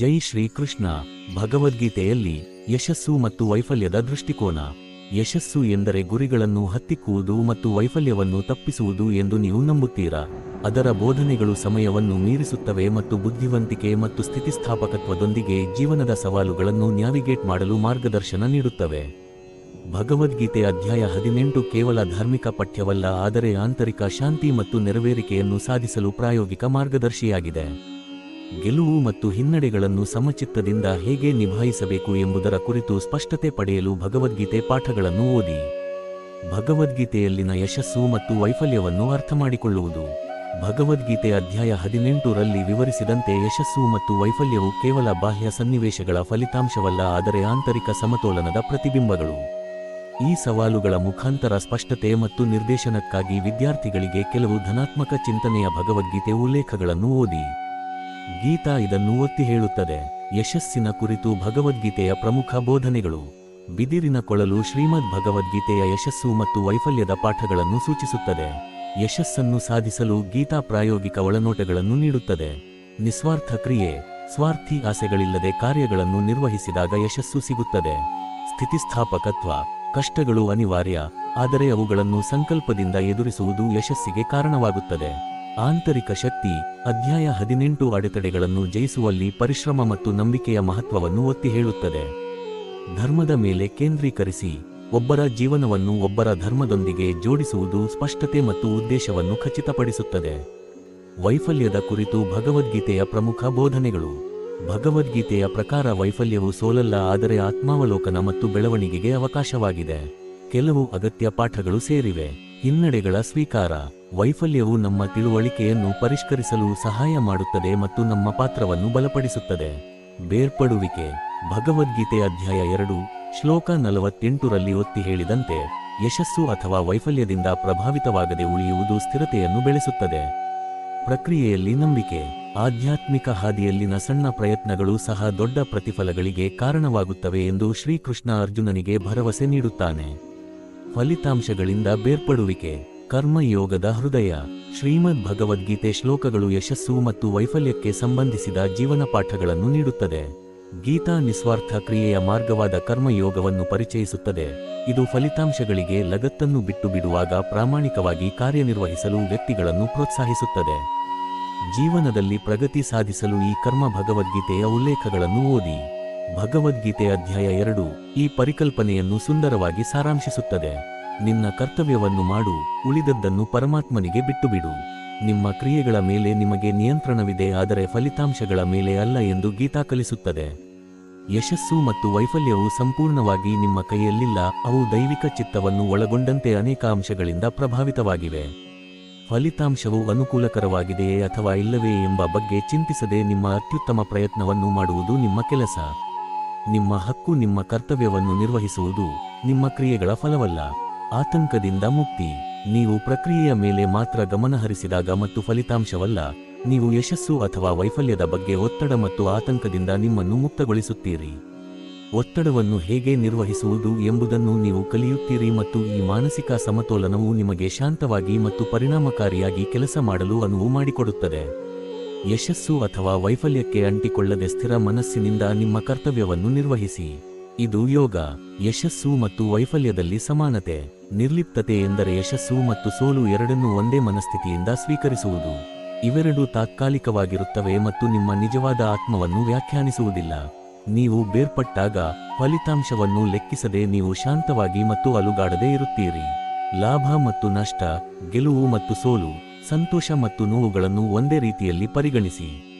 ಜೈ ಶ್ರೀಕೃಷ್ಣ. ಭಗವದ್ಗೀತೆಯಲ್ಲಿ ಯಶಸ್ಸು ಮತ್ತು ವೈಫಲ್ಯದ ದೃಷ್ಟಿಕೋನ. ಯಶಸ್ಸು ಎಂದರೆ ಗುರಿಗಳನ್ನು ಹತ್ತಿಕ್ಕುವುದು ಮತ್ತು ವೈಫಲ್ಯವನ್ನು ತಪ್ಪಿಸುವುದು ಎಂದು ನೀವು ನಂಬುತ್ತೀರಾ? ಅದರ ಬೋಧನೆಗಳು ಸಮಯವನ್ನು ಮೀರಿಸುತ್ತವೆ ಮತ್ತು ಬುದ್ಧಿವಂತಿಕೆ ಮತ್ತು ಸ್ಥಿತಿಸ್ಥಾಪಕತ್ವದೊಂದಿಗೆ ಜೀವನದ ಸವಾಲುಗಳನ್ನು ನ್ಯಾವಿಗೇಟ್ ಮಾಡಲು ಮಾರ್ಗದರ್ಶನ ನೀಡುತ್ತವೆ. ಭಗವದ್ಗೀತೆ ಅಧ್ಯಾಯ ಹದಿನೆಂಟು ಕೇವಲ ಧಾರ್ಮಿಕ ಪಠ್ಯವಲ್ಲ, ಆದರೆ ಆಂತರಿಕ ಶಾಂತಿ ಮತ್ತು ನೆರವೇರಿಕೆಯನ್ನು ಸಾಧಿಸಲು ಪ್ರಾಯೋಗಿಕ ಮಾರ್ಗದರ್ಶಿಯಾಗಿದೆ. ಗೆಲುವು ಮತ್ತು ಹಿನ್ನಡೆಗಳನ್ನು ಸಮಚಿತ್ತದಿಂದ ಹೇಗೆ ನಿಭಾಯಿಸಬೇಕು ಎಂಬುದರ ಕುರಿತು ಸ್ಪಷ್ಟತೆ ಪಡೆಯಲು ಭಗವದ್ಗೀತೆ ಪಾಠಗಳನ್ನು ಓದಿ. ಭಗವದ್ಗೀತೆಯಲ್ಲಿನ ಯಶಸ್ಸು ಮತ್ತು ವೈಫಲ್ಯವನ್ನು ಅರ್ಥಮಾಡಿಕೊಳ್ಳುವುದು. ಭಗವದ್ಗೀತೆ ಅಧ್ಯಾಯ ಹದಿನೆಂಟು ರಲ್ಲಿ ವಿವರಿಸಿದಂತೆ ಯಶಸ್ಸು ಮತ್ತು ವೈಫಲ್ಯವು ಕೇವಲ ಬಾಹ್ಯ ಸನ್ನಿವೇಶಗಳ ಫಲಿತಾಂಶವಲ್ಲ, ಆದರೆ ಆಂತರಿಕ ಸಮತೋಲನದ ಪ್ರತಿಬಿಂಬಗಳು. ಈ ಸವಾಲುಗಳ ಮುಖಾಂತರ ಸ್ಪಷ್ಟತೆ ಮತ್ತು ನಿರ್ದೇಶನಕ್ಕಾಗಿ ವಿದ್ಯಾರ್ಥಿಗಳಿಗೆ ಕೆಲವು ಧನಾತ್ಮಕ ಚಿಂತನೆಯ ಭಗವದ್ಗೀತೆ ಉಲ್ಲೇಖಗಳನ್ನು ಓದಿ. ಗೀತಾ ಇದನ್ನು ಒತ್ತಿ ಹೇಳುತ್ತದೆ. ಯಶಸ್ಸಿನ ಕುರಿತು ಭಗವದ್ಗೀತೆಯ ಪ್ರಮುಖ ಬೋಧನೆಗಳು. ಬಿದಿರಿನ ಕೊಳಲು ಶ್ರೀಮದ್ ಭಗವದ್ಗೀತೆಯ ಯಶಸ್ಸು ಮತ್ತು ವೈಫಲ್ಯದ ಪಾಠಗಳನ್ನು ಸೂಚಿಸುತ್ತದೆ. ಯಶಸ್ಸನ್ನು ಸಾಧಿಸಲು ಗೀತಾ ಪ್ರಾಯೋಗಿಕ ಒಳನೋಟಗಳನ್ನು ನೀಡುತ್ತದೆ. ನಿಸ್ವಾರ್ಥ ಕ್ರಿಯೆ, ಸ್ವಾರ್ಥಿ ಆಸೆಗಳಿಲ್ಲದೆ ಕಾರ್ಯಗಳನ್ನು ನಿರ್ವಹಿಸಿದಾಗ ಯಶಸ್ಸು ಸಿಗುತ್ತದೆ. ಸ್ಥಿತಿಸ್ಥಾಪಕತ್ವ, ಕಷ್ಟಗಳು ಅನಿವಾರ್ಯ, ಆದರೆ ಅವುಗಳನ್ನು ಸಂಕಲ್ಪದಿಂದ ಎದುರಿಸುವುದು ಯಶಸ್ಸಿಗೆ ಕಾರಣವಾಗುತ್ತದೆ. ಆಂತರಿಕ ಶಕ್ತಿ, ಅಧ್ಯಾಯ ಹದಿನೆಂಟು ಅಡೆತಡೆಗಳನ್ನು ಜಯಿಸುವಲ್ಲಿ ಪರಿಶ್ರಮ ಮತ್ತು ನಂಬಿಕೆಯ ಮಹತ್ವವನ್ನು ಒತ್ತಿ ಹೇಳುತ್ತದೆ. ಧರ್ಮದ ಮೇಲೆ ಕೇಂದ್ರೀಕರಿಸಿ, ಒಬ್ಬರ ಜೀವನವನ್ನು ಒಬ್ಬರ ಧರ್ಮದೊಂದಿಗೆ ಜೋಡಿಸುವುದು ಸ್ಪಷ್ಟತೆ ಮತ್ತು ಉದ್ದೇಶವನ್ನು ಖಚಿತಪಡಿಸುತ್ತದೆ. ವೈಫಲ್ಯದ ಕುರಿತು ಭಗವದ್ಗೀತೆಯ ಪ್ರಮುಖ ಬೋಧನೆಗಳು. ಭಗವದ್ಗೀತೆಯ ಪ್ರಕಾರ ವೈಫಲ್ಯವು ಸೋಲಲ್ಲ ಆದರೆ ಆತ್ಮಾವಲೋಕನ ಮತ್ತು ಬೆಳವಣಿಗೆಗೆ ಅವಕಾಶವಾಗಿದೆ. ಕೆಲವು ಅಗತ್ಯ ಪಾಠಗಳು ಸೇರಿವೆ. ಹಿನ್ನಡೆಗಳ ಸ್ವೀಕಾರ. ವೈಫಲ್ಯವು ನಮ್ಮ ತಿಳುವಳಿಕೆಯನ್ನು ಪರಿಷ್ಕರಿಸಲು ಸಹಾಯ ಮಾಡುತ್ತದೆ ಮತ್ತು ನಮ್ಮ ಪಾತ್ರವನ್ನು ಬಲಪಡಿಸುತ್ತದೆ. ಬೇರ್ಪಡುವಿಕೆ. ಭಗವದ್ಗೀತೆ ಅಧ್ಯಾಯ ಎರಡು, ಶ್ಲೋಕ ನಲವತ್ತೆಂಟರಲ್ಲಿ ಒತ್ತಿ ಹೇಳಿದಂತೆ, ಯಶಸ್ಸು ಅಥವಾ ವೈಫಲ್ಯದಿಂದ ಪ್ರಭಾವಿತವಾಗದೆ ಉಳಿಯುವುದು ಸ್ಥಿರತೆಯನ್ನು ಬೆಳೆಸುತ್ತದೆ. ಪ್ರಕ್ರಿಯೆಯಲ್ಲಿ ನಂಬಿಕೆ. ಆಧ್ಯಾತ್ಮಿಕ ಹಾದಿಯಲ್ಲಿನ ಸಣ್ಣ ಪ್ರಯತ್ನಗಳು ಸಹ ದೊಡ್ಡ ಪ್ರತಿಫಲಗಳಿಗೆ ಕಾರಣವಾಗುತ್ತವೆ ಎಂದು ಶ್ರೀಕೃಷ್ಣ ಅರ್ಜುನನಿಗೆ ಭರವಸೆ ನೀಡುತ್ತಾನೆ. ಫಲಿತಾಂಶಗಳಿಂದ ಬೇರ್ಪಡುವಿಕೆ. ಕರ್ಮಯೋಗದ ಹೃದಯ. ಶ್ರೀಮದ್ ಭಗವದ್ಗೀತೆ ಶ್ಲೋಕಗಳು ಯಶಸ್ಸು ಮತ್ತು ವೈಫಲ್ಯಕ್ಕೆ ಸಂಬಂಧಿಸಿದ ಜೀವನ ಪಾಠಗಳನ್ನು ನೀಡುತ್ತದೆ. ಗೀತಾ ನಿಸ್ವಾರ್ಥ ಕ್ರಿಯೆಯ ಮಾರ್ಗವಾದ ಕರ್ಮಯೋಗವನ್ನು ಪರಿಚಯಿಸುತ್ತದೆ. ಇದು ಫಲಿತಾಂಶಗಳಿಗೆ ಲಗತ್ತನ್ನು ಬಿಟ್ಟು ಬಿಡುವಾಗ ಪ್ರಾಮಾಣಿಕವಾಗಿ ಕಾರ್ಯನಿರ್ವಹಿಸಲು ವ್ಯಕ್ತಿಗಳನ್ನು ಪ್ರೋತ್ಸಾಹಿಸುತ್ತದೆ. ಜೀವನದಲ್ಲಿ ಪ್ರಗತಿ ಸಾಧಿಸಲು ಈ ಕರ್ಮ ಭಗವದ್ಗೀತೆಯ ಉಲ್ಲೇಖಗಳನ್ನು ಓದಿ. ಭಗವದ್ಗೀತೆ ಅಧ್ಯಾಯ ಎರಡು ಈ ಪರಿಕಲ್ಪನೆಯನ್ನು ಸುಂದರವಾಗಿ ಸಾರಾಂಶಿಸುತ್ತದೆ. ನಿನ್ನ ಕರ್ತವ್ಯವನ್ನು ಮಾಡು, ಉಳಿದದ್ದನ್ನು ಪರಮಾತ್ಮನಿಗೆ ಬಿಟ್ಟುಬಿಡು. ನಿಮ್ಮ ಕ್ರಿಯೆಗಳ ಮೇಲೆ ನಿಮಗೆ ನಿಯಂತ್ರಣವಿದೆ, ಆದರೆ ಫಲಿತಾಂಶಗಳ ಮೇಲೆ ಅಲ್ಲ ಎಂದು ಗೀತಾ ಕಲಿಸುತ್ತದೆ. ಯಶಸ್ಸು ಮತ್ತು ವೈಫಲ್ಯವು ಸಂಪೂರ್ಣವಾಗಿ ನಿಮ್ಮ ಕೈಯಲ್ಲಿಲ್ಲ, ಅವು ದೈವಿಕ ಚಿತ್ತವನ್ನು ಒಳಗೊಂಡಂತೆ ಅನೇಕ ಅಂಶಗಳಿಂದ ಪ್ರಭಾವಿತವಾಗಿವೆ. ಫಲಿತಾಂಶವು ಅನುಕೂಲಕರವಾಗಿದೆಯೇ ಅಥವಾ ಇಲ್ಲವೇ ಎಂಬ ಬಗ್ಗೆ ಚಿಂತಿಸದೆ ನಿಮ್ಮ ಅತ್ಯುತ್ತಮ ಪ್ರಯತ್ನವನ್ನು ಮಾಡುವುದು ನಿಮ್ಮ ಕೆಲಸ. ನಿಮ್ಮ ಹಕ್ಕು ನಿಮ್ಮ ಕರ್ತವ್ಯವನ್ನು ನಿರ್ವಹಿಸುವುದು ನಿಮ್ಮ ಕ್ರಿಯೆಗಳ ಫಲವಲ್ಲ. ಆತಂಕದಿಂದ ಮುಕ್ತಿ. ನೀವು ಪ್ರಕ್ರಿಯೆಯ ಮೇಲೆ ಮಾತ್ರ ಗಮನಹರಿಸಿದಾಗ ಮತ್ತು ಫಲಿತಾಂಶವಲ್ಲ. ನೀವು ಯಶಸ್ಸು ಅಥವಾ ವೈಫಲ್ಯದ ಬಗ್ಗೆ ಒತ್ತಡ ಮತ್ತು ಆತಂಕದಿಂದ ನಿಮ್ಮನ್ನು ಮುಕ್ತಗೊಳಿಸುತ್ತೀರಿ. ಒತ್ತಡವನ್ನು ಹೇಗೆ ನಿರ್ವಹಿಸುವುದು ಎಂಬುದನ್ನು ನೀವು ಕಲಿಯುತ್ತೀರಿ ಮತ್ತು ಈ ಮಾನಸಿಕ ಸಮತೋಲನವು ನಿಮಗೆ ಶಾಂತವಾಗಿ ಮತ್ತು ಪರಿಣಾಮಕಾರಿಯಾಗಿ ಕೆಲಸ ಮಾಡಲು ಅನುವು ಮಾಡಿಕೊಡುತ್ತದೆ. ಯಶಸ್ಸು ಅಥವಾ ವೈಫಲ್ಯಕ್ಕೆ ಅಂಟಿಕೊಳ್ಳದೆ ಸ್ಥಿರ ಮನಸ್ಸಿನಿಂದ ನಿಮ್ಮ ಕರ್ತವ್ಯವನ್ನು ನಿರ್ವಹಿಸಿ. ಇದು ಯೋಗ, ಯಶಸ್ಸು ಮತ್ತು ವೈಫಲ್ಯದಲ್ಲಿ ಸಮಾನತೆ, ನಿರ್ಲಿಪ್ತತೆ ಎಂದರೆ ಯಶಸ್ಸು ಮತ್ತು ಸೋಲು ಎರಡನ್ನೂ ಒಂದೇ ಮನಸ್ಥಿತಿಯಿಂದ ಸ್ವೀಕರಿಸುವುದು. ಇವೆರಡೂ ತಾತ್ಕಾಲಿಕವಾಗಿರುತ್ತವೆ ಮತ್ತು ನಿಮ್ಮ ನಿಜವಾದ ಆತ್ಮವನ್ನು ವ್ಯಾಖ್ಯಾನಿಸುವುದಿಲ್ಲ. ನೀವು ಬೇರ್ಪಟ್ಟಾಗ ಫಲಿತಾಂಶವನ್ನು ಲೆಕ್ಕಿಸದೆ ನೀವು ಶಾಂತವಾಗಿ ಮತ್ತು ಅಲುಗಾಡದೆ ಇರುತ್ತೀರಿ. ಲಾಭ ಮತ್ತು ನಷ್ಟ, ಗೆಲುವು ಮತ್ತು ಸೋಲು ಸಂತೋಷ ಮತ್ತು ನೋವುಗಳನ್ನು ಒಂದೇ ರೀತಿಯಲ್ಲಿ ಪರಿಗಣಿಸಿ.